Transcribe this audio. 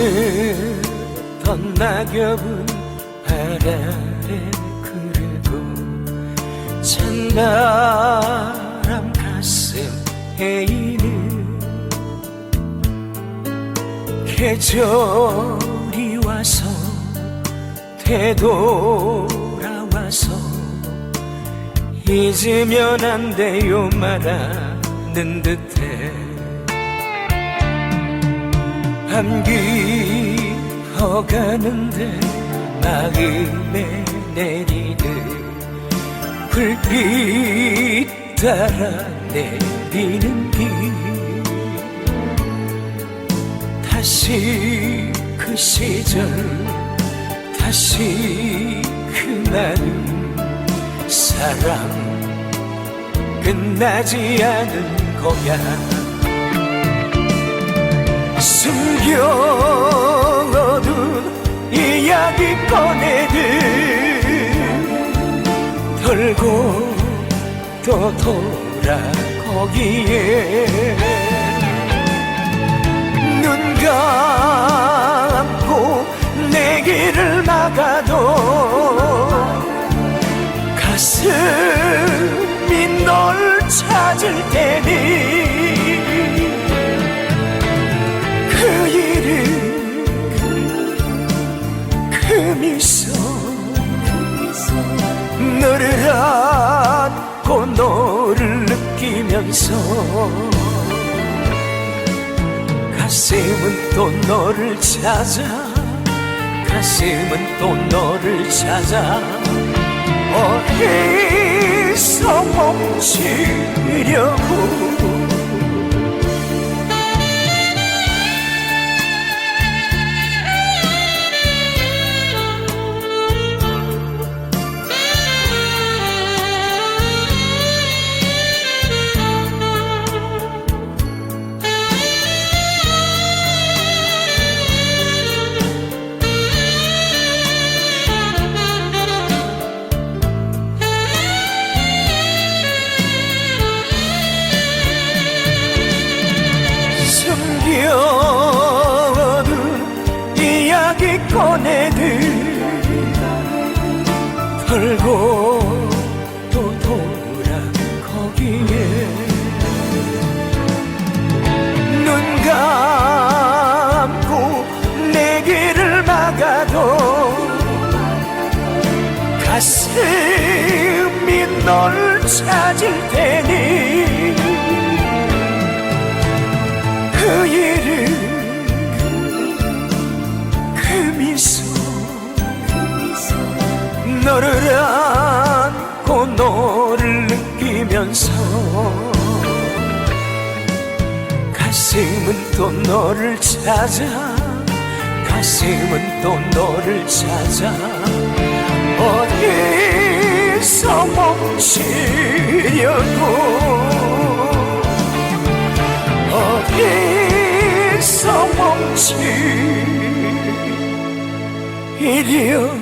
어느덧 낙엽은 바람에 그르고 찬바람 가슴에 이는 계절이 와서 되돌아와서 잊으면 안 돼요 말하는 듯해 밤기 어가는데 마음에 내리듯 불빛 따라 내리는 길. 다시 그 시절 다시 그 마음 사랑 끝나지 않은 거야 숨겨둔 이야기 꺼내듯 돌고 또 돌아 거기에 눈 감고 내 길을 막아도 가슴이 널 찾을 테니 느끼면서 가슴은 또 너를 찾아. 가슴은 또 너를 찾아. 어디서 멈추려고 꺼내듯 돌고 또 돌아 거기에 눈 감고 내 길을 막아도 가슴이 널 찾을 테니 그 이름 너를 느끼면서 가슴은 또 너를 찾아 가슴은 또 너를 찾아 어디서 멈추려고? 어디서 멈추려고